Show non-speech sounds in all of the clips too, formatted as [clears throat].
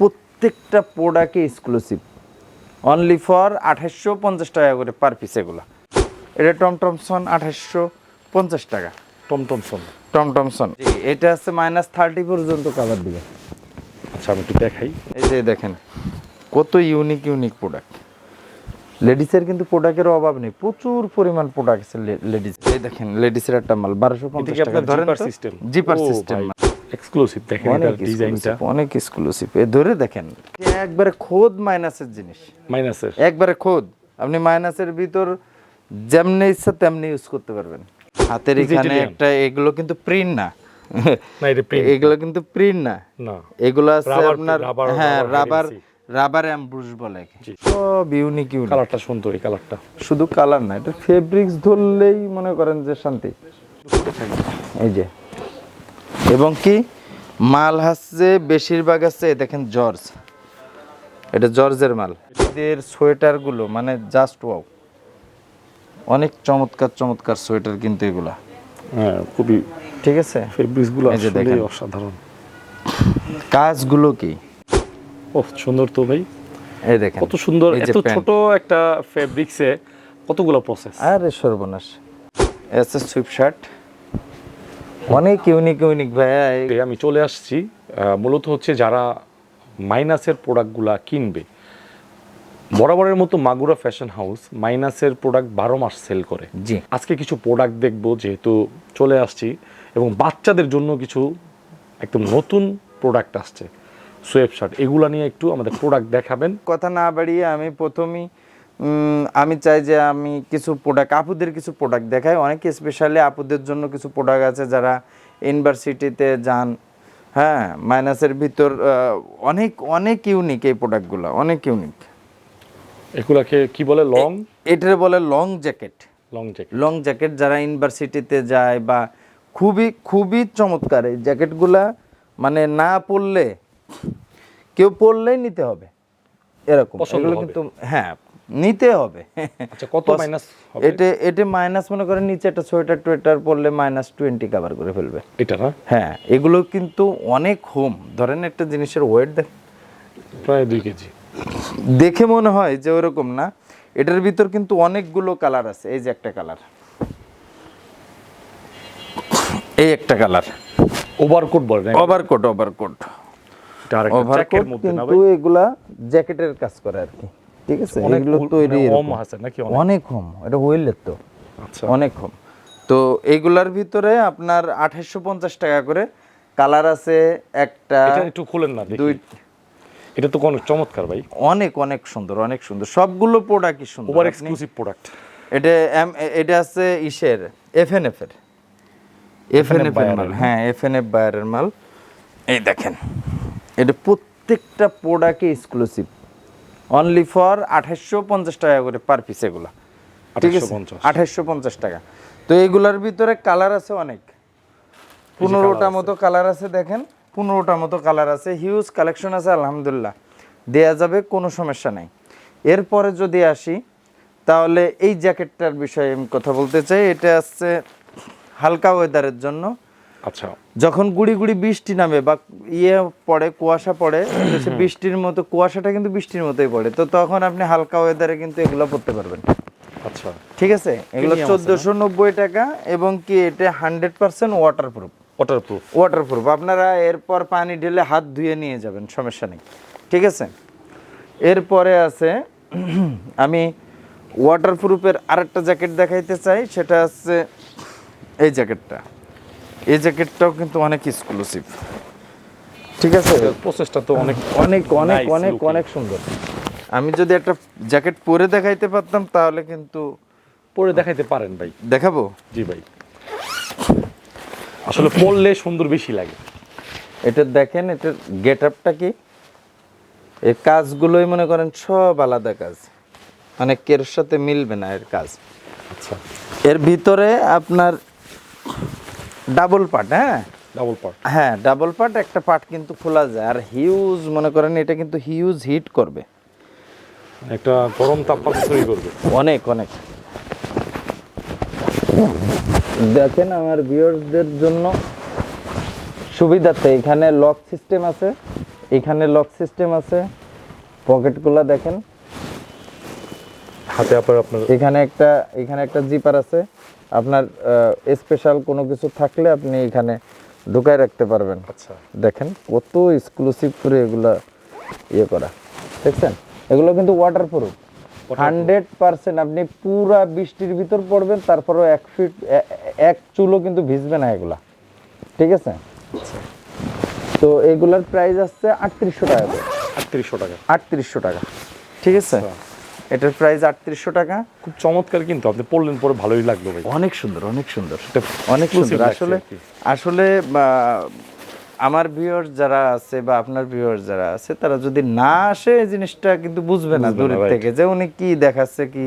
প্রত্যেকটা প্রোডাক্টে exclusive only for আঠাশশো পঞ্চাশ টাকা করে পার পিস এগুলো। এটা টমটমসন আঠাশশো পঞ্চাশ টাকা। টমটমসন টমটমসন এটা আছে মাইনাস থার্টি পর্যন্ত কালার দিবে। আচ্ছা আমি একটু দেখাই। এই যে দেখেন কত ইউনিক ইউনিক প্রোডাক্ট লেডিসের কিন্তু প্রোডাক্টের অভাব নেই। প্রচুর পরিমাণ প্রোডাক্ট আছে লেডিস এই দেখেন লেডিসের একটা মাল বারোশো পঞ্চাশ টাকা ধরেন zipper system zipper system exclusive দেখেন এটার ডিজাইনটা অনেক এক্সক্লুসিভ এ ধরে দেখেন একবারে খোদ মাইনাসের জিনিস। মাইনাসের একবারে খোদ। আপনি মাইনাসের ভিতর যেমনি ইচ্ছা তেমনি ইউজ করতে পারবেন। হাতের এখানে একটা এগুলো কিন্তু প্রিন্ট না। এগুলো কিন্তু প্রিন্ট না। এগুলো আছে আপনার হ্যাঁ রাবার রাবার অ্যাম্বুশ বলে। সব ইউনিক ইউনিক কালারটা সুন্দর এই কালারটা শুধু কালার না এটা ফেব্রিক্স ধরলেই মনে করেন যে শান্তি। এই যে। এবং কি? মাল হচ্ছে বেশিরভাগ আছে দেখেন জর্জ। এটা জর্জের মাল। এদের সোয়েটারগুলো মানে জাস্ট ওয়াও অনেক চমৎকার চমৎকার সোয়েটার কিন্তু এগুলা। হ্যাঁ খুবই ঠিক আছে? আসলে অসাধারণ। কাজগুলো কি? ও সুন্দর তো ভাই। এই দেখেন কত সুন্দর এত ছোট একটা ফেব্রিক্সে কতগুলো প্রসেস আরে সর্বনাশ। S S sweat shirt. অনেক ইউনিক ইউনিক এই- আমি চলে আসছি মূলত হচ্ছে যারা মাইনাসের প্রোডাক্টগুলা কিনবে। বরাবরের মতো মাগুরা ফ্যাশন হাউস মাইনাসের প্রোডাক্ট বারো মাস সেল করে। জি। আজকে কিছু প্রোডাক্ট দেখব যেহেতু চলে আসছি এবং বাচ্চাদের জন্য কিছু একদম নতুন প্রোডাক্ট আসছে সোয়েব শার্ট। এগুলা নিয়ে একটু আমাদের প্রোডাক্ট দেখাবেন। কথা না বাড়িয়ে আমি প্রথমেই আমি চাই যে আমি কিছু প্রোডাক্ট আপুদের কিছু প্রোডাক্ট দেখাই। অনেক স্পেশালি আপুদের জন্য কিছু প্রোডাক্ট আছে যারা ইউনিভার্সিটিতে যান। হ্যাঁ মাইনাসের ভিতর অনেক অনেক ইউনিক এই প্রোডাক্টগুলো অনেক ইউনিক এগুলাকে কি বলে? লং? এটার বলে long jacket long jacket long jacket যারা ইউনিভার্সিটিতে যায় বা খুবই খুবই চমৎকার এই জ্যাকেটগুলা মানে না পরলে কেউ পরলেই নিতে হবে। এরকম। এগুলো কিন্তু হ্যাঁ নিতে হবে। আচ্ছা কত মাইনাস হবে? এটা এটা মাইনাস মনে করেন নিচে একটা সোয়েটার টোয়েটার পরলে মাইনাস টোয়েন্টি কভার করে ফেলবে। এটা না? হ্যাঁ এগুলো কিন্তু অনেক হোম ধরেন একটা জিনিসের ওয়েট দেখ প্রায় দুই কেজি। দেখে মনে হয় যে ওরকম না। এটার ভিতর কিন্তু অনেকগুলো কালার আছে। এই যে একটা কালার এই একটা কালার ওভারকোট বলে না ওভারকোট ওভারকোট ওভারকোট কিন্তু এগুলা জ্যাকেটের কাজ করে আর কি। ঠিক আছে? এগুলো মানে আছে নাকি অনেক? হোম এটা হুইলের তো। আচ্ছা। অনেক হোম তো এইগুলার ভিতরে আপনার আঠাশশো পঞ্চাশ টাকা করে কালার আছে একটা একটু খুলেন না দুই এটা তো অনেক চমৎকার ভাই। অনেক অনেক সুন্দর অনেক সুন্দর। সবগুলো প্রোডাক্টই সুন্দর। ওভার এক্সক্লুসিভ প্রোডাক্ট এটা এটা আছে ইসের এফএনএফ এর। এফএনএফ এর মাল? হ্যাঁ এফএনএফ বায়ারের মাল। এই দেখেন এটা প্রত্যেকটা প্রোডাক্টে এক্সক্লুসিভ অনলি ফর আঠাশশো পঞ্চাশ টাকা করে পার পিস এগুলো। ঠিক আছে? আঠাশশো পঞ্চাশ। টাকা। তো এগুলার ভিতরে কালার আছে অনেক। পনেরোটা মতো কালার আছে দেখেন। পনেরোটা মতো কালার আছে। হিউজ কালেকশন আছে আলহামদুলিল্লাহ। দেয়া যাবে কোনো সমস্যা নাই। এরপরে যদি আসি তাহলে এই জ্যাকেটটার বিষয়ে আমি কথা বলতে চাই। এটা আসছে হালকা ওয়েদারের জন্য। আচ্ছা। যখন গুড়ি গুড়ি বৃষ্টি নামে বা ইয়ে পড়ে কুয়াশা পড়ে সে বৃষ্টির মতো কুয়াশাটা কিন্তু বৃষ্টির মতোই পড়ে। তো তখন আপনি হালকা ওয়েদারে কিন্তু এগুলো পড়তে পারবেন। আচ্ছা। ঠিক আছে? এগুলো? চোদ্দোশো নব্বই টাকা এবং কি এটা hundred percent waterproof waterproof waterproof আপনারা এরপর পানি ঢেলে হাত ধুয়ে নিয়ে যাবেন সমস্যা নেই। ঠিক আছে? এরপরে আছে [clears throat] আমি ওয়াটারপ্রুফের আরেকটা জ্যাকেট দেখাইতে চাই। সেটা হচ্ছে এই জ্যাকেটটা এই জ্যাকেটটাও কিন্তু অনেক এক্সক্লুসিভ ঠিক আছে? প্রসেসটা তো অনেক [laughs] অনেক অনেক অনেক অনেক সুন্দর। আমি যদি একটা জ্যাকেট পরে দেখাইতে পারতাম তাহলে কিন্তু পরে দেখাইতে পারেন ভাই। দেখাবো? জি ভাই। আসলে পরলে সুন্দর বেশি লাগে। এটা দেখেন এটার গেট আপটা কি? এর কাজগুলোই মনে করেন সব আলাদা কাজ। মানে কের সাথে মিলবে না এর কাজ। আচ্ছা। এর ভিতরে আপনার ডাবল পার্ট হ্যাঁ? ডাবল পার্ট হ্যাঁ ডাবল পার্ট একটা পার্ট কিন্তু খোলা যায়। আর হিউজ মনে করেন এটা কিন্তু হিউজ হিট করবে। একটা গরম তাপমাত্রা তৈরি করবে। অনেক অনেক। দেখেন আমার ভিউয়ার্সদের জন্য সুবিধার্থে এখানে লক সিস্টেম আছে এখানে লক সিস্টেম আছে পকেটগুলো দেখেন। হাতে আপনার আপনার এখানে একটা এখানে একটা জিপার আছে। আপনার স্পেশাল কোনো কিছু থাকলে আপনি এখানে ঢুকায় রাখতে পারবেন। আচ্ছা। দেখেন কত এক্সক্লুসিভ করে এগুলা ইয়ে করা। দেখছেন? এগুলো কিন্তু ওয়াটার প্রুফ হান্ড্রেড পার্সেন্ট আপনি পুরা বৃষ্টির ভিতর পড়বেন তারপরেও এক ফিট এক চুলও কিন্তু ভিজবে না এগুলা। ঠিক আছে? তো এগুলার প্রাইস আসছে আটত্রিশশো টাকা। আটত্রিশশো টাকা। আটত্রিশশো টাকা। ঠিক আছে? এটার প্রাইস আটত্রিশশো টাকা। খুব চমৎকার কিন্তু আপনি পড়লেন পরে ভালোই লাগল ভাই। অনেক সুন্দর অনেক সুন্দর। অনেক সুন্দর। আসলে আসলে আমার ভিউয়ার যারা আছে বা আপনার ভিউয়ার যারা আছে তারা যদি না আসে এই জিনিসটা কিন্তু বুঝবে না দূরের থেকে যে উনি কি দেখাচ্ছে কি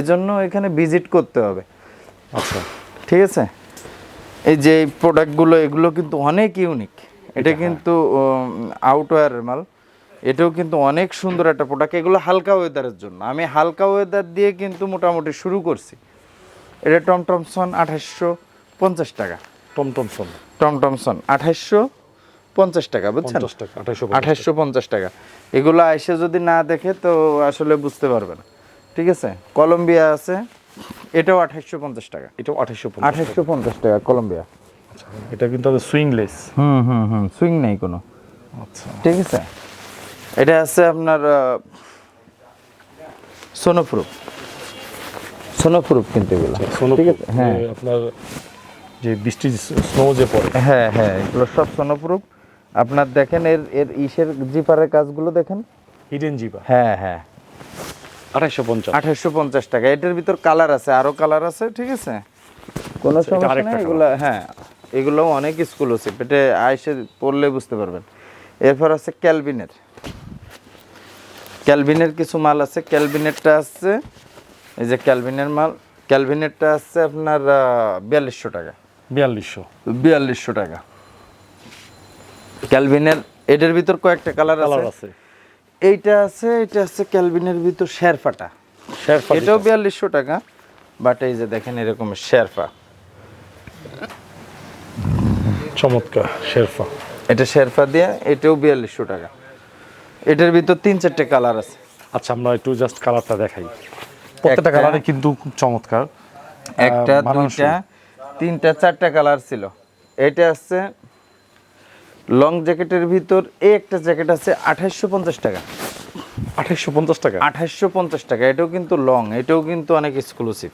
এজন্য এখানে ভিজিট করতে হবে। আচ্ছা। ঠিক আছে? এই যে প্রোডাক্টগুলো এগুলো কিন্তু অনেক ইউনিক এটা কিন্তু আউটওয়ার মাল। এটাও কিন্তু অনেক সুন্দর একটা প্রোডাক্ট এগুলো হালকা ওয়েদারের জন্য। আমি হালকা ওয়েদার দিয়ে কিন্তু মোটামুটি শুরু করছি। এটা টমটমসন আঠাশশো পঞ্চাশ টাকা। টমটমসন টমটমসন আঠাশশো পঞ্চাশ টাকা বুঝছেন? আঠাশশো পঞ্চাশ টাকা। এগুলো আইসে যদি না দেখে তো আসলে বুঝতে পারবে না ঠিক আছে? কলম্বিয়া আছে। এটাও আঠাশশো পঞ্চাশ টাকা। এটাও আঠাশশো আঠাশশো পঞ্চাশ টাকা কলম্বিয়া। এটা কিন্তু সুইংলেস হুম হুম হুম সুইং নেই কোনো। আচ্ছা। ঠিক আছে? এটা আছে আপনার সোনোপ্রুফ সোনোপ্রুফ কিন্তু এগুলো। ঠিক আছে? হ্যাঁ। আপনার যে বৃষ্টি স্নো যে পড়ে। হ্যাঁ হ্যাঁ এগুলো সব সোনোপ্রুফ আপনার দেখেন এর এর ইসের জিপারের কাজগুলো দেখেন। হিডেন জিবা হ্যাঁ হ্যাঁ। আঠাইশো পঞ্চাশ। আঠাশশো পঞ্চাশ টাকা। এটার ভিতর কালার আছে আরও কালার আছে ঠিক আছে? কোনো আচ্ছা, সমস্যা নেই এগুলো হ্যাঁ। এগুলো অনেক এক্সক্লুসিভ এটা আইসে পড়লে বুঝতে পারবেন। এরপর আছে ক্যালভিনের ক্যালভিনের কিছু মাল আছে ক্যালভিনেরটা আছে এই যে ক্যালভিনের মাল ক্যালভিনেরটা আছে আপনার বিয়াল্লিশশো টাকা। বিয়াল্লিশশো। বিয়াল্লিশশো টাকা। ক্যালভিনের এটার ভিতর কয়েকটা কালার আছে। এইটা আছে এটা আছে ক্যালভিনের ভিতর শেরফাটা। শেরফা এটাও বিয়াল্লিশশো টাকা বাট এই যে দেখেন এরকম শেরফা। চমৎকার শেরফা। এটা শেরফা দিয়ে এটাও বিয়াল্লিশশো টাকা। এটার ভিতর তিন চারটে কালার আছে। আচ্ছা আমরা একটু জাস্ট কালারটা দেখাই। প্রত্যেকটা কালারে কিন্তু খুব চমৎকার। একটা দুইটা তিনটা চারটা কালার ছিল। এটা আছে লং জ্যাকেটের ভিতর এই একটা জ্যাকেট আছে আঠাশশো পঞ্চাশ টাকা। আঠাইশো পঞ্চাশ টাকা? আঠাশশো পঞ্চাশ টাকা এটাও কিন্তু লং এটাও কিন্তু অনেক এক্সক্লুসিভ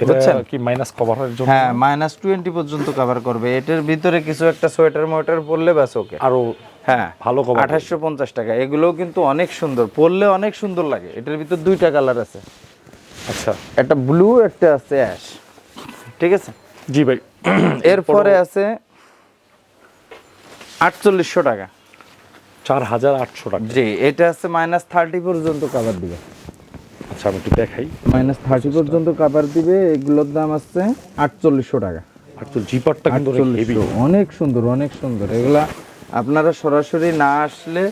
এটা বুঝছেন? কি মাইনাস কভারের জন্য? হ্যাঁ মাইনাস টোয়েন্টি পর্যন্ত কভার করবে। এটার ভিতরে কিছু একটা সোয়েটার মোয়েটার পরলে ব্যাস ওকে আরও হ্যাঁ ভালো cover আঠাশশো পঞ্চাশ টাকা। এগুলোও কিন্তু অনেক সুন্দর। পরলে অনেক সুন্দর লাগে। এটার ভিতর দুইটা কালার আছে। আচ্ছা। একটা ব্লু একটা আছে অ্যাশ ঠিক আছে? জি ভাই। [clears throat] এরপরে আছে আটচল্লিশশো টাকা। চার হাজার আটশো টাকা। জি এটা আছে মাইনাস থার্টি পর্যন্ত কাভার দিবে। আচ্ছা আমি একটু দেখাই। মাইনাস থার্টি পর্যন্ত কাভার দিবে। এগুলোর দাম আছে আটচল্লিশশো টাকা। তো জিপারটা কিন্তু অনেক হেভি 4800 অনেক সুন্দর অনেক সুন্দর। এগুলা আপনারা সরাসরি না আসলে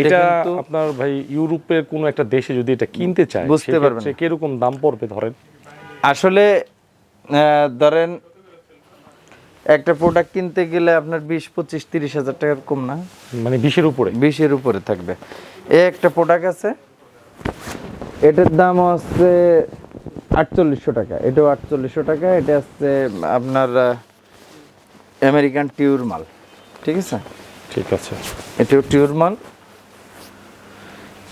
এটা আপনার ভাই ইউরোপের কোনো একটা দেশে যদি এটা কিনতে চায় বুঝতে পারবেন কীরকম দাম পড়বে ধরেন? আসলে ধরেন একটা প্রোডাক্ট কিনতে গেলে আপনার বিশ পঁচিশ তিরিশ হাজার টাকার কম না? মানে বিশের উপরে? বিশের উপরে থাকবে। এই একটা প্রোডাক্ট আছে এটার দাম হচ্ছে আটচল্লিশশো টাকা। এটাও আটচল্লিশশো টাকা এটা হচ্ছে আপনার আমেরিকান টিউর মাল ঠিক আছে? ঠিক আছে। এটাও টিউর মাল।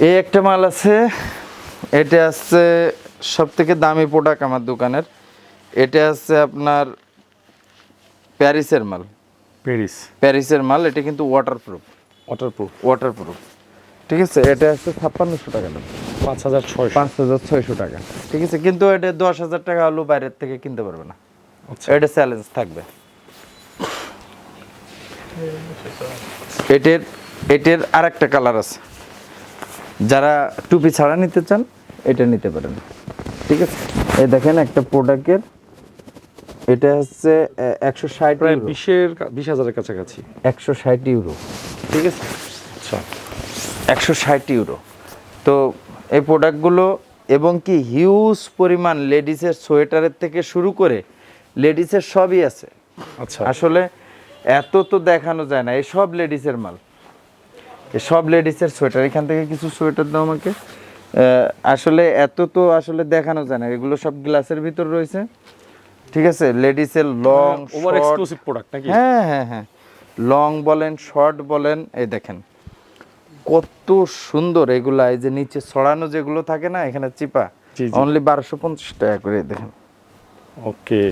এই একটা মাল আছে এটা আছে সব থেকে দামি প্রোডাক্ট আমার দোকানের। এটা আছে আপনার প্যারিসের মাল। প্যারিস। প্যারিসের মাল এটা কিন্তু ওয়াটারপ্রুফ ওয়াটারপ্রুফ ওয়াটারপ্রুফ ঠিক আছে এটা আছে ছাপ্পান্নশো টাকা দাম। পাঁচ হাজার ছয় পাঁচ হাজার ছয়শো টাকা। ঠিক আছে কিন্তু এটা দশ হাজার টাকা হলেও বাইরের থেকে কিনতে পারবে না। আচ্ছা। এটা চ্যালেঞ্জ থাকবে। এটার এটার আর একটা কালার আছে। যারা টুপি ছাড়া নিতে চান এটা নিতে পারেন। ঠিক আছে? এই দেখেন একটা প্রোডাক্টের এটা হচ্ছে একশো ষাট প্রায় বিশের বিশ হাজারের কাছাকাছি। একশো ষাট ইউরো ঠিক আছে? আচ্ছা। একশো ষাট ইউরো তো এই প্রোডাক্টগুলো এবং কি হিউজ পরিমাণ লেডিসের সোয়েটারের থেকে শুরু করে লেডিসের সবই আছে। আচ্ছা। আসলে এত তো দেখানো যায় না এই সব লেডিসের মাল। সব লেডিসের সোয়েটার এখান থেকে কিছু সোয়েটার দাও আমাকে। আসলে এত তো আসলে দেখানো যায় না এগুলো সব গ্লাসের ভিতর রয়েছে। ঠিক আছে? লেডিসের লং ওভার এক্সক্লুসিভ প্রোডাক্ট নাকি? হ্যাঁ হ্যাঁ হ্যাঁ। লং বলেন শর্ট বলেন এই দেখেন। কত সুন্দর এগুলা এই যে নিচে ছড়ানো যেগুলো থাকে না এখানে চিপা। অনলি বারোশো পঞ্চাশ টাকা করে দেখেন। ওকে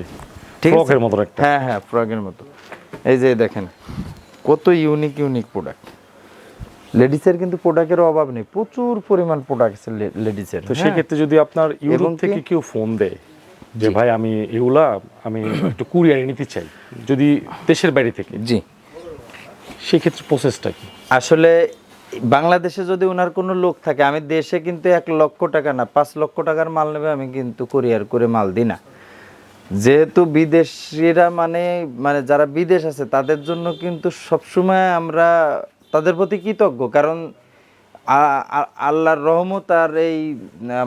ঠিক আছে? মতো হ্যাঁ হ্যাঁ ফ্রকের মতো। এই যে দেখেন কত ইউনিক ইউনিক প্রোডাক্ট লেডিসের কিন্তু প্রোডাক্টের অভাব নেই প্রচুর পরিমাণ প্রোডাক্ট আছে লেডিসের তো সেক্ষেত্রে যদি আপনার ইউরোপ থেকে কেউ ফোন দেয় যে ভাই আমি এগুলা আমি একটু কুরিয়ারে নিতে চাই। যদি দেশের বাইরে থেকে। জি। সেক্ষেত্রে প্রসেসটা কি? আসলে বাংলাদেশে যদি ওনার কোনো লোক থাকে আমি দেশে কিন্তু এক লক্ষ টাকা না পাঁচ লক্ষ টাকার মাল নেবে আমি কিন্তু কুরিয়ার করে মাল দিই না। যেহেতু বিদেশিরা মানে মানে যারা বিদেশ আছে তাদের জন্য কিন্তু সবসময় আমরা তাদের প্রতি কৃতজ্ঞ। কারণ আল্লাহর রহমত আর এই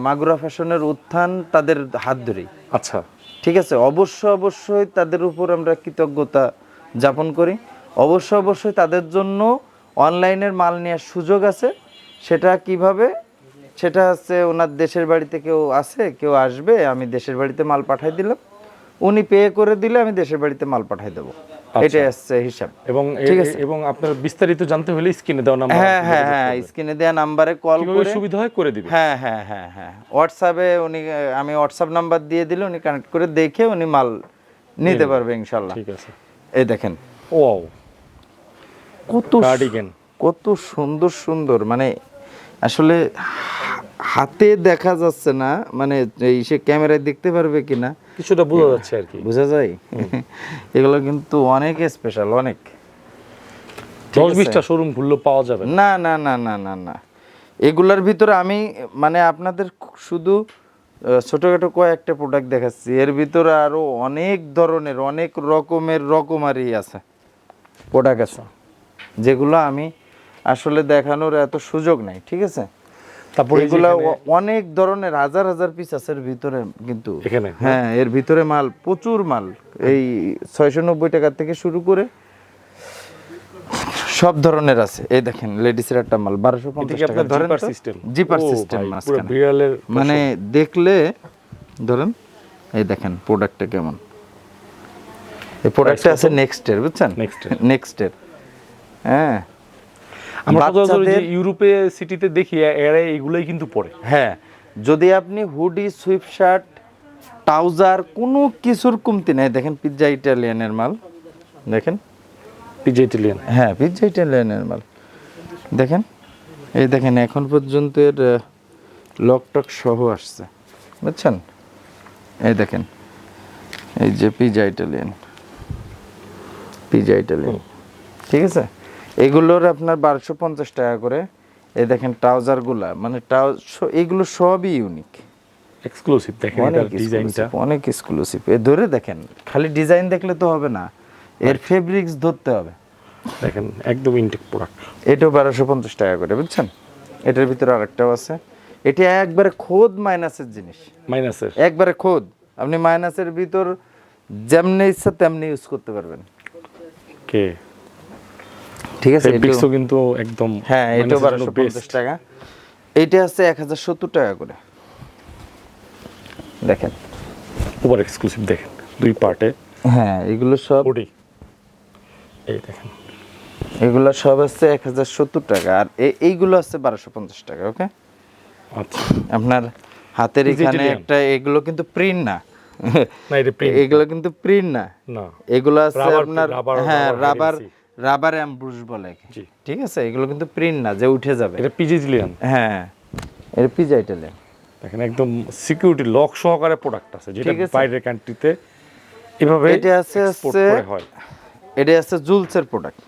মাগুরা ফ্যাশনের উত্থান তাদের হাত ধরেই। আচ্ছা। ঠিক আছে? অবশ্য অবশ্যই তাদের উপর আমরা কৃতজ্ঞতা যাপন করি। অবশ্য অবশ্যই তাদের জন্য অনলাইনের মাল নেওয়ার সুযোগ আছে। সেটা কীভাবে? সেটা হচ্ছে ওনার দেশের বাড়িতে কেউ আছে কেউ আসবে আমি দেশের বাড়িতে মাল পাঠাই দিলাম। উনি পে করে দিলে আমি দেশের বাড়িতে মাল পাঠাই দেবো। এটাই আসছে হিসাব। এবং ঠিক আছে। এবং আপনার বিস্তারিত জানতে হলে স্ক্রিনে দেওয়া নাম্বার হ্যাঁ হ্যাঁ হ্যাঁ স্ক্রিনে দেওয়া নাম্বারে কল করে সুবিধা হয় করে দিবে হ্যাঁ হ্যাঁ হ্যাঁ হ্যাঁ। হোয়াটসঅ্যাপে উনি আমি হোয়াটসঅ্যাপ নাম্বার দিয়ে দিলে উনি কানেক্ট করে দেখে উনি মাল নিতে পারবে ইনশাল্লাহ। ঠিক আছে। এই দেখেন। ওয়াও। কত কার্ডিগান কত সুন্দর সুন্দর। মানে আসলে হাতে দেখা যাচ্ছে না মানে এই সে ক্যামেরায় দেখতে পারবে কিনা। কিছুটা বোঝা যাচ্ছে আর কি। বোঝা যায়। এগুলো কিন্তু অনেক স্পেশাল অনেক। দশ বিশটা শোরুম ঘুরলেও পাওয়া যাবে না। না না না না না এগুলার ভিতরে আমি মানে আপনাদের শুধু ছোটখাটো কয়েকটা প্রোডাক্ট দেখাচ্ছি। এর ভিতরে আরও অনেক ধরনের অনেক রকমের রকমারি আছে প্রোডাক্ট আছে যেগুলো আমি আসলে দেখানোর এত সুযোগ নাই ঠিক আছে? তারপরে এগুলো অনেক ধরনের হাজার হাজার পিস আছে এর ভিতরে কিন্তু। এখানে? হ্যাঁ এর ভিতরে মাল প্রচুর মাল। এই ছয়শো নব্বই টাকা থেকে শুরু করে সব ধরনের আছে। এই দেখেন লেডিসের একটা মাল বারোশো পঞ্চাশ টাকা। ধরেন জিপার সিস্টেম মানে দেখলে ধরেন এই দেখেন প্রোডাক্টটা কেমন? এই প্রোডাক্টটা আছে নেক্সট এর বুঝছেন? নেক্সট এর। নেক্সটের হ্যাঁ। আমরা ইউরোপে সিটিতে দেখি এরা এগুলোই কিন্তু পরে। হ্যাঁ যদি আপনি হুডি সুইপ শার্ট ট্রাউজার কোনো কিছুর কমতি নেই। দেখেন পিৎজা ইটালিয়ানের মাল। দেখেন? পিজে ইটালিয়ান। হ্যাঁ পিৎজা ইটালিয়ানের মাল। দেখেন? এই দেখেন এখন পর্যন্ত এর লকটক সহ আসছে। বুঝছেন? এই দেখেন এই যে পিজা ইটালিয়ান। Pizza Italian. ঠিক আছে? এগুলোর আপনার বারোশো পঞ্চাশ টাকা করে এই দেখেন ট্রাউজারগুলা মানে ট্রাউ এগুলো সবই ইউনিক এক্সক্লুসিভ দেখেন অনেক ডিজাইনটা অনেক এক্সক্লুসিভ এ ধরে দেখেন খালি ডিজাইন দেখলে তো হবে না এর ফেব্রিক্স ধরতে হবে। দেখেন একদম ইনটেক প্রোডাক্ট এটাও বারোশো পঞ্চাশ টাকা করে বুঝছেন? এটার ভিতরে আরেকটাও আছে। এটা একবারে খোদ মাইনাসের জিনিস। মাইনাসের একবারে খোদ। আপনি মাইনাসের ভিতর যেমনি ইচ্ছা তেমনি ইউজ করতে পারবেন। কে ঠিক আছে ফেব্রিক্সও কিন্তু একদম হ্যাঁ এটাও মাইনাসের বারোশো পঞ্চাশ টাকা। এইটা আছে এক হাজার সত্তর টাকা করে। দেখেন। ওভার এক্সক্লুসিভ দেখেন দুই পার্টে হ্যাঁ এগুলো সব এই দেখেন। এগুলো সব আছে এক হাজার সত্তর টাকা। আর এইগুলো আছে বারোশো পঞ্চাশ টাকা ওকে? আচ্ছা। আপনার হাতের এখানে একটা এগুলো কিন্তু প্রিন্ট না। এটা এগুলো কিন্তু প্রিন্ট না। না। এগুলো আছে আপনার হ্যাঁ রাবার রাবার অ্যাম্বুশ বলে। ঠিক আছে? এগুলো কিন্তু প্রিন্ট না যে উঠে যাবে। এটা পিজে ইটালিয়ান হ্যাঁ। এটা পিজা ইটালিয়ান দেখেন একদম সিকিউরিটি লক সহকারে প্রোডাক্ট আছে যেটা বাইরের কান্ট্রিতে এভাবে এটা আছে হয়। এটা আছে জুলসের প্রোডাক্ট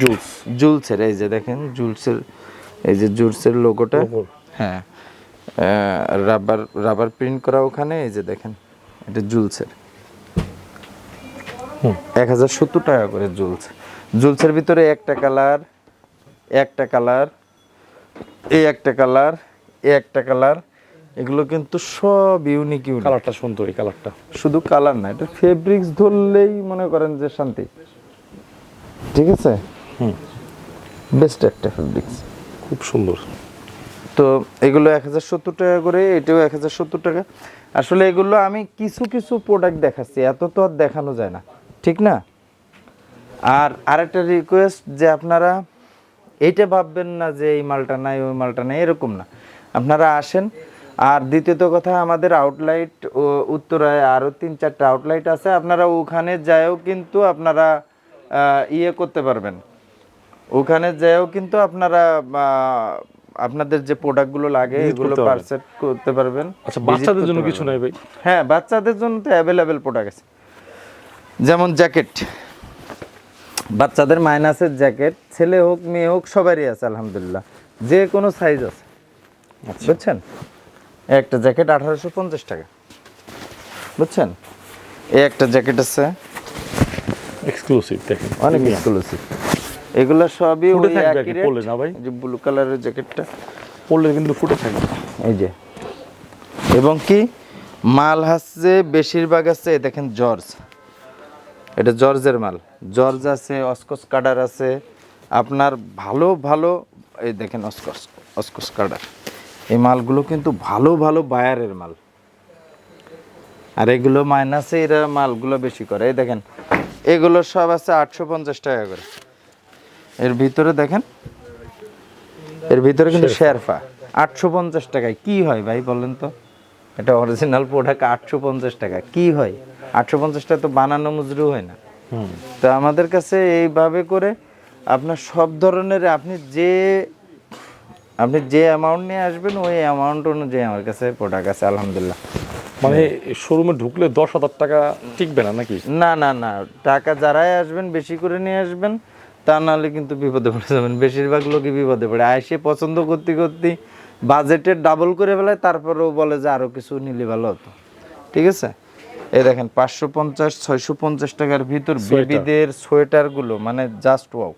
জুলস জুলসের এই যে দেখেন জুলসের এই যে জুলসের লোগোটা। হ্যাঁ। রাবার রাবার প্রিন্ট করা ওখানে এই যে দেখেন এটা জুলসের এক হাজার সত্তর টাকা করে জুলস জুলসের ভিতরে একটা কালার একটা কালার এই একটা কালার এই একটা কালার এগুলো কিন্তু সব ইউনিক ইউনিক কালারটা সুন্দর এই কালারটা। শুধু কালার না এটা ফেব্রিক্স ধরলেই মনে করেন যে শান্তি। ঠিক আছে? হুম। বেস্ট একটা ফেব্রিক্স খুব সুন্দর। তো এগুলো এক হাজার সত্তর টাকা করে এটাও এক হাজার সত্তর টাকা। আসলে এগুলো আমি কিছু কিছু প্রোডাক্ট দেখাচ্ছি এত তো আর দেখানো যায় না। ঠিক না? আর আরেকটা রিকোয়েস্ট যে আপনারা এইটা ভাববেন না যে এই মালটা নাই ওই মালটা নাই এরকম না। আপনারা আসেন আর দ্বিতীয়ত কথা আমাদের আউটলাইট উত্তরায় আরও তিন চারটা আউটলাইট আছে আপনারা ওখানে যায়ও কিন্তু আপনারা ইয়ে করতে পারবেন। ওখানে যেও কিন্তু আপনারা আপনাদের যে প্রোডাক্টগুলো লাগে এগুলো। পারচেজ করতে পারবেন আচ্ছা বাচ্চাদের জন্য কিছু নাই ভাই? হ্যাঁ বাচ্চাদের জন্য তো অ্যাভেলেবেল প্রোডাক্ট আছে। যেমন জ্যাকেট। বাচ্চাদের মাইনাসের জ্যাকেট ছেলে হোক মেয়ে হোক সবারই আছে আলহামদুলিল্লাহ। যে কোনো সাইজ আছে। আচ্ছা। বুঝছেন? একটা জ্যাকেট আঠারোশো পঞ্চাশ টাকা। বুঝছেন? এই একটা জ্যাকেট আছে। এক্সক্লুসিভ দেখেন। অনেক। এক্সক্লুসিভ এগুলো সবই ওই একই কি, না ভাই? যে ব্লু কালারের জ্যাকেটটা। পরলে কিন্তু ফুটে থাকবে। এই যে। এবং কি? মাল হচ্ছে বেশিরভাগ আছে দেখেন জর্জ। এটা জর্জের মাল। জর্জ আছে অসকস কাডার আছে। আপনার ভালো ভালো এই দেখেন অস্কস অসকস কাডার। এই মালগুলো কিন্তু ভালো ভালো বায়ারের মাল। আর এগুলো মাইনাসে এরা মালগুলো বেশি করে। এই দেখেন এগুলো সব আছে আটশো পঞ্চাশ টাকা করে। এর ভিতরে দেখেন এর ভিতরে কিন্তু শেরফা। আটশো পঞ্চাশ টাকায় কি হয় ভাই বলেন তো? এটা অরিজিনাল প্রোডাক্ট আটশো পঞ্চাশ টাকা। কি হয়? আটশো পঞ্চাশটা তো বানানো মজুরি হয় না। তো আমাদের কাছে এইভাবে করে আপনার সব ধরনের আপনি যে আপনি যে অ্যামাউন্ট নিয়ে আসবেন ওই অ্যামাউন্ট অনুযায়ী আমার কাছে প্রোডাক্ট আছে আলহামদুলিল্লাহ। মানে শোরুমে ঢুকলে দশ হাজার টাকা টিকবে না নাকি? না না না টাকা যারাই আসবেন বেশি করে নিয়ে আসবেন তা নাহলে কিন্তু বিপদে পড়ে যাবেন। বেশিরভাগ লোকই বিপদে পড়ে। আইসে পছন্দ করতে করতে বাজেটের ডাবল করে ফেলায় তারপরেও বলে যে আরও কিছু নিলে ভালো হতো। ঠিক আছে? এই দেখেন পাঁচশো পঞ্চাশ ছয়শো পঞ্চাশ টাকার ভিতর. বেবিদের সোয়েটারগুলো মানে জাস্ট ওয়াও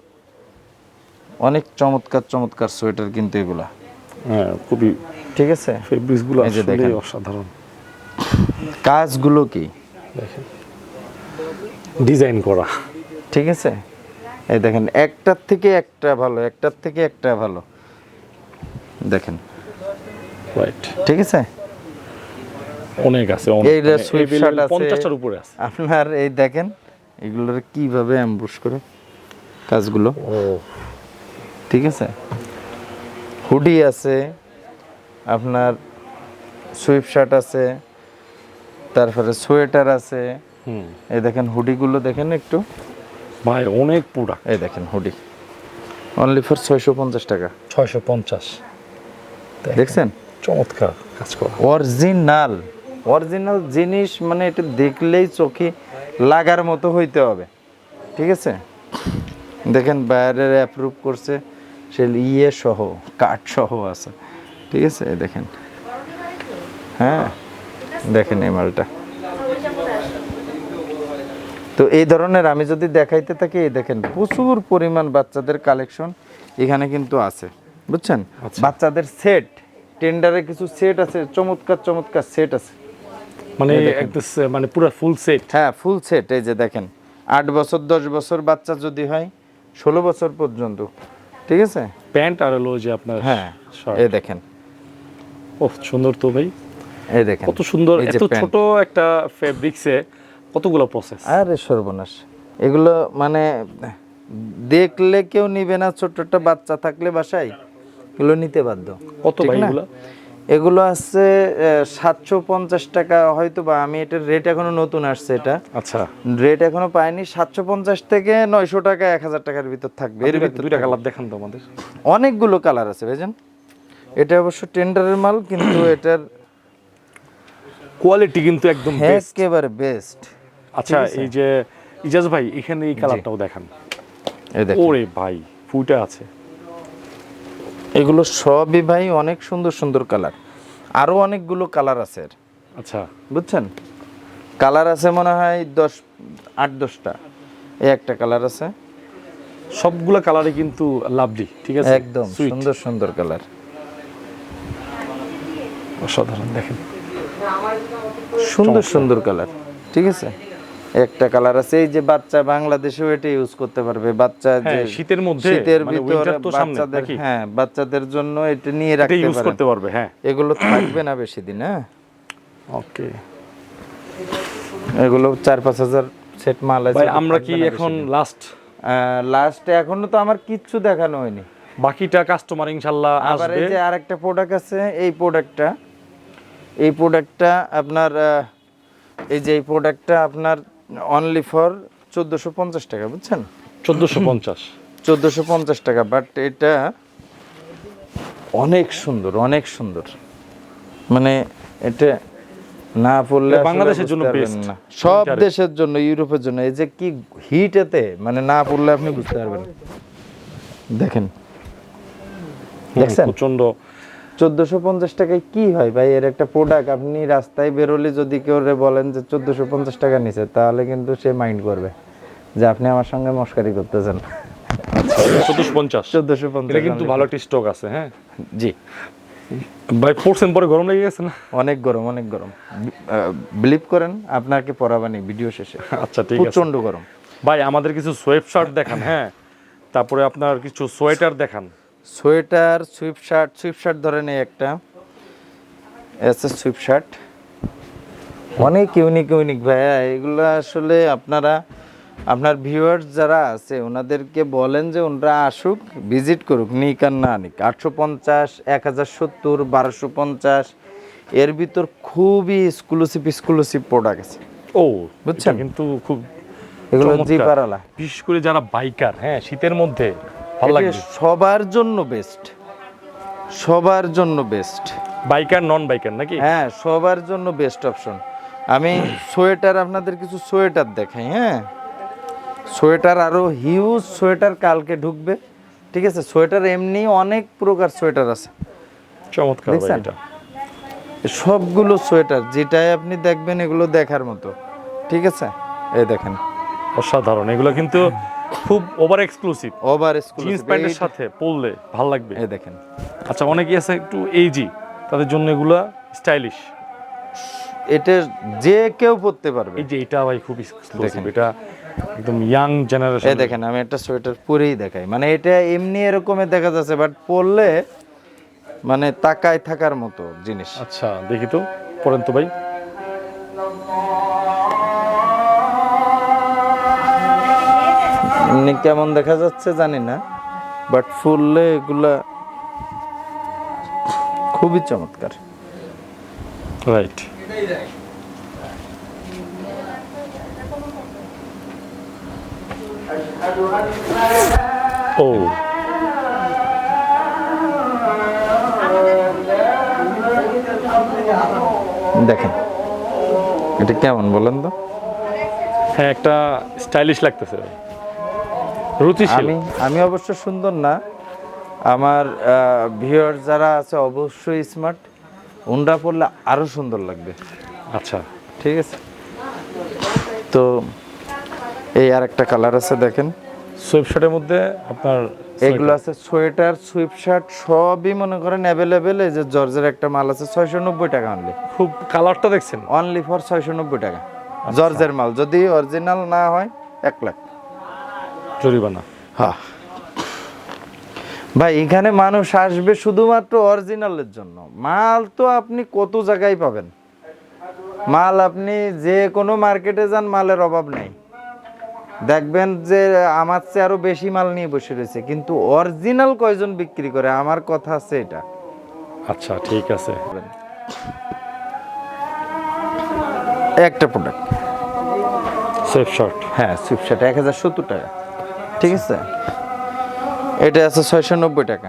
অনেক চমৎকার চমৎকার সোয়েটার কিন্তু এগুলা। হ্যাঁ খুবই ঠিক আছে? ফেব্রিক্সগুলো আসলে অসাধারণ। কাজগুলো কি? দেখেন। ডিজাইন করা। ঠিক আছে? এই দেখেন একটার থেকে একটা ভালো একটার থেকে একটা ভালো। দেখেন। ঠিক আছে? অনেক আছে এইটা মানে sweet আছে। পঞ্চাশটার উপরে আছে। আপনার এই দেখেন এগুলোর কীভাবে অ্যাম্বুশ করে কাজগুলো। ও। ঠিক আছে? হুডি আছে আপনার সুইফট শার্ট আছে তারপরে সোয়েটার আছে। হুম। এই দেখেন হুডিগুলো দেখেন একটু। ভাই অনেক পুরা এই দেখেন হুডি। অনলি ফর ছয়শো পঞ্চাশ টাকা। ছয়শো পঞ্চাশ। দেখছেন? চমৎকার কাজ করা। অরিজিনাল অরিজিনাল জিনিস মানে এটা দেখলেই চোখে লাগার মতো হইতে হবে। ঠিক আছে? দেখেন বাইরের অ্যাপ্রুভ করছে সে ইয়ে সহ কাঠ সহ আছে। ঠিক আছে? দেখেন। হ্যাঁ? দেখেন এই মালটা। তো এই ধরনের আমি যদি দেখাইতে থাকি এই দেখেন প্রচুর পরিমাণ বাচ্চাদের কালেকশন এখানে কিন্তু আছে। বুঝছেন? বাচ্চাদের সেট টেন্ডারে কিছু সেট আছে চমৎকার চমৎকার সেট আছে। মানে মানে পুরো ফুল সেট হ্যাঁ ফুল সেট এই যে দেখেন। আট বছর দশ বছর বাচ্চা যদি হয় ষোলো বছর পর্যন্ত। ঠিক আছে? প্যান্ট আর হলো যে আপনার হ্যাঁ এই দেখেন। ও সুন্দর তো ভাই। এই দেখেন কত সুন্দর এত ছোট একটা ফেব্রিক্সে কতগুলো প্রসেস আরে সর্বনাশ। এগুলো মানে দেখলে কেউ নিবে না ছোট একটা বাচ্চা থাকলে বাসায়। এগুলো নিতে বাধ্য। কত ভাই এগুলো? এগুলো আছে সাতশো পঞ্চাশ টাকা হয়তো বা আমি এটার রেট এখনও নতুন আসছে এটা। আচ্ছা। রেট এখনও পাইনি। সাতশো পঞ্চাশ থেকে নয়শো টাকা এক হাজার টাকার ভিতর থাকবে। এর ভিতর দুইটা কালার দেখান তো আমাদের। অনেকগুলো কালার আছে বুঝেন এটা অবশ্য টেন্ডারের মাল কিন্তু [clears throat] এটার কোয়ালিটি কিন্তু একদম বেস্ট একেবারে বেস্ট আচ্ছা এই যে ইজাজ ভাই এখানে এই কালারটাও দেখান। ওরে ভাই ফুইটা আছে। এগুলো সবই ভাই অনেক সুন্দর সুন্দর কালার। আরও অনেকগুলো কালার আছে আচ্ছা। বুঝছেন? কালার আছে মনে হয় দশ আট দশটা। এই একটা কালার আছে। সবগুলো কালারে কিন্তু লাভলি ঠিক আছে? একদম সুন্দর সুন্দর কালার। অসাধারণ দেখেন। সুন্দর সুন্দর কালার ঠিক আছে? একটা কালার আছে। এই যে বাচ্চা বাংলাদেশেও এটা ইউজ করতে পারবে। বাচ্চা যে হ্যাঁ, শীতের মধ্যে, শীতের মানে ভিতরে বাচ্চাদের হ্যাঁ বাচ্চাদের জন্য এটা নিয়ে রাখতে ইউজ করতে পারবে হ্যাঁ। এগুলো থাকবে না বেশি দিন হ্যাঁ। ওকে। এগুলো চার পাঁচ হাজার সেট মাল আছে আমরা কি এখন লাস্ট লাস্টে এখনও তো আমার কিচ্ছু দেখানো হয়নি। বাকিটা কাস্টমার ইনশাল্লাহ আবার এই যে আরেকটা প্রোডাক্ট আছে এই প্রোডাক্টটা এই প্রোডাক্টটা আপনার এই যে এই প্রোডাক্টটা আপনার অনলি ফর চোদ্দোশো পঞ্চাশ টাকা বুঝছেন? চোদ্দোশো পঞ্চাশ। চোদ্দোশো পঞ্চাশ টাকা বাট এটা অনেক সুন্দর অনেক সুন্দর। মানে এটা না পড়লে বাংলাদেশের জন্য না। সব দেশের জন্য ইউরোপের জন্য এই যে কি হিট এতে মানে না পড়লে আপনি বুঝতে পারবেন। দেখেন। দেখছেন? প্রচণ্ড চোদ্দোশো পঞ্চাশ টাকায় কি হয় ভাই? এর একটা প্রোডাক্ট আপনি রাস্তায় বেরোলে যদি কেউ বলেন যে চোদ্দোশো পঞ্চাশ টাকা নিছে তাহলে কিন্তু সে মাইন্ড করবে যে আপনি আমার সঙ্গে মস্কারি করতেছেন। চোদ্দোশো পঞ্চাশ। চোদ্দোশো পঞ্চাশ কিন্তু ভালো একটা স্টক আছে হ্যাঁ? জি। ভাই পড়ছেন পরে গরম লেগে গেছে না? অনেক গরম অনেক গরম। বিলিভ করেন আপনাকে পড়াবানি ভিডিও শেষে। আচ্ছা ঠিক আছে। প্রচণ্ড গরম। ভাই আমাদের কিছু সোয়েব শার্ট দেখান হ্যাঁ? তারপরে আপনার কিছু সোয়েটার দেখান। Sweater sweatshirt sweatshirt ধরেন এই একটা। এসএস সুইপ শার্ট অনেক ইউনিক ইউনিক ভাইয়া। এগুলো আসলে আপনারা আপনার ভিউয়ার্স যারা আছে ওনাদেরকে বলেন যে ওনারা আসুক ভিজিট করুক নিক আর না নিক। আটশো পঞ্চাশ এক হাজার সত্তর বারোশো পঞ্চাশ এর ভিতর খুবই এক্সক্লুসিভ এক্সক্লুসিভ প্রোডাক্ট আছে। ও বুঝছেন? কিন্তু খুব এগুলো। জিপারালা বিশেষ করে যারা বাইকার হ্যাঁ শীতের মধ্যে। ভালো লাগবে? সবার জন্য বেস্ট সবার জন্য বেস্ট বাইকার নন বাইকার নাকি? হ্যাঁ সবার জন্য বেস্ট অপশন আমি সোয়েটার আপনাদের কিছু সোয়েটার দেখাই হ্যাঁ? সোয়েটার আরও হিউজ সোয়েটার কালকে ঢুকবে। ঠিক আছে সোয়েটার এমনি অনেক প্রকার সোয়েটার আছে। চমৎকার এটা। সবগুলো সোয়েটার যেটাই আপনি দেখবেন এগুলো দেখার মতো। ঠিক আছে? এই দেখেন। অসাধারণ। এগুলো কিন্তু খুব ওভার এক্সক্লুসিভ ওভার জিন্স প্যান্টের সাথে পরলে ভালো লাগবে। এই দেখেন। আচ্ছা অনেকেই আছে একটু এইজি তাদের জন্য এগুলা স্টাইলিশ এটা যে কেউ পরতে পারবে। এই যে এটা ভাই খুব এক্সক্লুসিভ এটা একদম ইয়াং জেনারেশন এই দেখেন আমি একটা সোয়েটার পরেই দেখাই। মানে এটা এমনি এরকমের দেখা যাচ্ছে বাট পরলে মানে তাকায় থাকার মতো জিনিস। আচ্ছা দেখি তো পরেন তো ভাই। এমনি কেমন দেখা যাচ্ছে জানি না বাট ফুললে এগুলা খুবই চমৎকার। রাইট ও দেখেন এটা কেমন বলেন তো? হ্যাঁ একটা স্টাইলিশ লাগতেছে। ভাই রুচিশীল। আমি আমি অবশ্য সুন্দর না। আমার ভিউয়ার যারা আছে অবশ্যই স্মার্ট উনরা পড়লে আরও সুন্দর লাগবে। আচ্ছা। ঠিক আছে? তো এই আর একটা কালার আছে দেখেন। সোয়েব শার্টের মধ্যে আপনার এগুলো আছে সোয়েটার সুইপ শার্ট সবই মনে করেন অ্যাভেলেবেল এই যে জর্জের একটা মাল আছে ছয়শো নব্বই টাকা অনলি খুব কালারটা দেখছেন? অনলি ফর ছয়শো নব্বই টাকা। জর্জের মাল যদি অরিজিনাল না হয় এক লাখ। জরিমানা। হ্যাঁ। ভাই এখানে মানুষ আসবে শুধুমাত্র অরিজিনালের জন্য। মাল তো আপনি কত জায়গায় পাবেন? মাল আপনি যে কোনো মার্কেটে যান মালের অভাব নেই। দেখবেন যে আমার চেয়ে আরও বেশি মাল নিয়ে বসে রয়েছে। কিন্তু অরিজিনাল কয়জন বিক্রি করে? আমার কথা আছে এটা। আচ্ছা ঠিক আছে। একটা প্রোডাক্ট সেফ শার্ট হ্যাঁ সুইপশাট এক হাজার সত্তর টাকা। ঠিক আছে? এটা আছে ছয়শো নব্বই টাকা।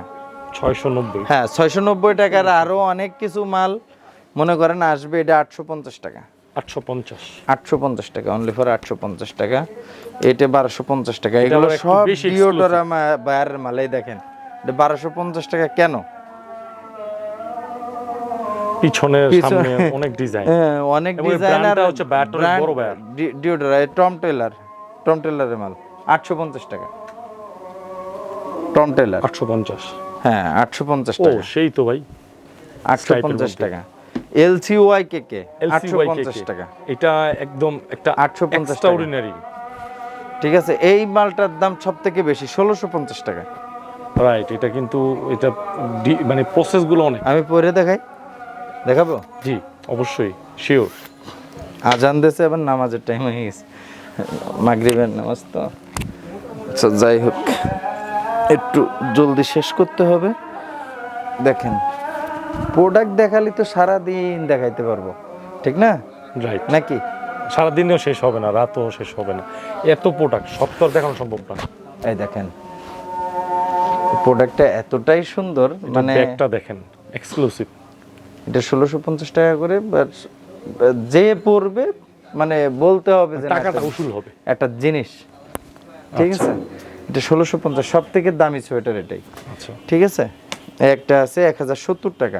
ছয়শো নব্বই হ্যাঁ ছয়শো নব্বই টাকার আরও অনেক কিছু মাল মনে করেন আসবে এটা আটশো পঞ্চাশ টাকা। আটশো পঞ্চাশ আটশো পঞ্চাশ টাকা অনলি ফর আটশো পঞ্চাশ টাকা। এটা বারোশো পঞ্চাশ টাকা এগুলো সব বেশি ডিওডোরা বায়ারের মালাই দেখেন। এটা বারোশো পঞ্চাশ টাকা কেন? পিছনে সামনে অনেক ডিজাইন [laughs] হ্যাঁ, অনেক এই ডিজাইনার হচ্ছে অনেক বড় Bayer। ডিওডোরা টম টেলার টম টেলারের মাল। আটশো পঞ্চাশ টাকা। টম টেলার আটশো পঞ্চাশ। হ্যাঁ আটশো পঞ্চাশ টাকা। সেই তো ভাই। আটশো পঞ্চাশ। টাকা। এলসি ওয়াই কে কে আটশো পঞ্চাশ টাকা। এটা একদম একটা 850 টাকা। এক্সট্রাঅর্ডিনারি ঠিক আছে এই মালটার দাম সব থেকে বেশি ষোলোশো পঞ্চাশ টাকা। রাইট এটা কিন্তু এটা মানে প্রসেসগুলো অনেক। আমি পরে দেখাই। দেখাবো? জি অবশ্যই শিওর আজান দেশে আবার নামাজের টাইম হয়ে গেছে। মাগরিবের নামাজ তো। আচ্ছা যাই হোক একটু জলদি শেষ করতে হবে। দেখেন প্রোডাক্ট দেখালে তো সারা দিন দেখাইতে পারব ঠিক না? রাইট নাকি? সারাদিনেও শেষ হবে না রাতও শেষ হবে না। এত প্রোডাক্ট সব তো দেখানো সম্ভব না। এই দেখেন প্রোডাক্টটা এতটাই সুন্দর মানে একটা দেখেন এক্সক্লুসিভ এটা ষোলোশো পঞ্চাশ টাকা করে but যে পড়বে মানে বলতে হবে যে টাকাটা উসুল হবে। একটা জিনিস ঠিক আছে? এটা ষোলোশো পঞ্চাশ সব থেকে দামি সোয়েটার এটাই। আচ্ছা। ঠিক আছে? একটা আছে এক হাজার সত্তর টাকা।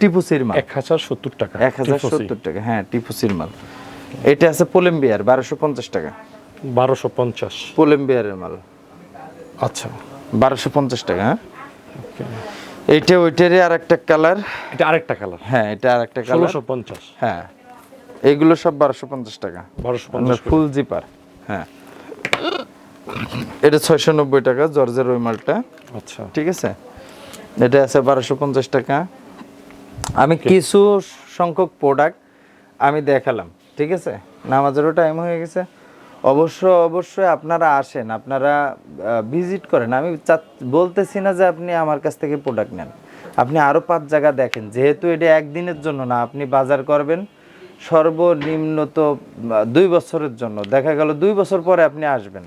টিপুসির মাল এক হাজার সত্তর টাকা। এক হাজার সত্তর টাকা হ্যাঁ টিপুসির মাল এটা আছে পোলেম্বিয়ার বারোশো পঞ্চাশ টাকা। বারোশো পঞ্চাশ। পোলেম্বিয়ারের মাল। আচ্ছা। বারোশো পঞ্চাশ টাকা হ্যাঁ? এইটা ওইটারই আর একটা কালার। এটা আরেকটা কালার। হ্যাঁ এটা আর একটা কালার। ষোলোশো পঞ্চাশ। হ্যাঁ। এইগুলো সব বারোশো পঞ্চাশ টাকা। বারোশো পঞ্চাশ ফুল জিপার হ্যাঁ। এটা ছয়শো নব্বই টাকা জর্জের ওই মালটা। আচ্ছা। ঠিক আছে? এটা আছে বারোশো পঞ্চাশ টাকা। আমি কিছু সংখ্যক প্রোডাক্ট আমি দেখালাম ঠিক আছে? নামাজেরও টাইম হয়ে গেছে। অবশ্য অবশ্যই আপনারা আসেন আপনারা ভিজিট করেন। আমি বলতেছি না যে আপনি আমার কাছ থেকে প্রোডাক্ট নেন। আপনি আরও পাঁচ জায়গা দেখেন যেহেতু এটা একদিনের জন্য না আপনি বাজার করবেন সর্বনিম্ন তো দুই বছরের জন্য। দেখা গেল দুই বছর পরে আপনি আসবেন।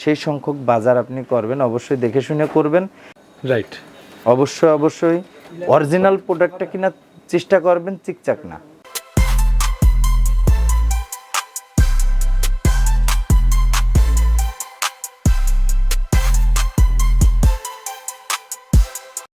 সেই সংখ্যক বাজার আপনি করবেন অবশ্যই দেখে শুনে করবেন। রাইট অবশ্যই অবশ্যই। অরিজিনাল প্রোডাক্টটা কিনা চেষ্টা করবেন চিকচাক না।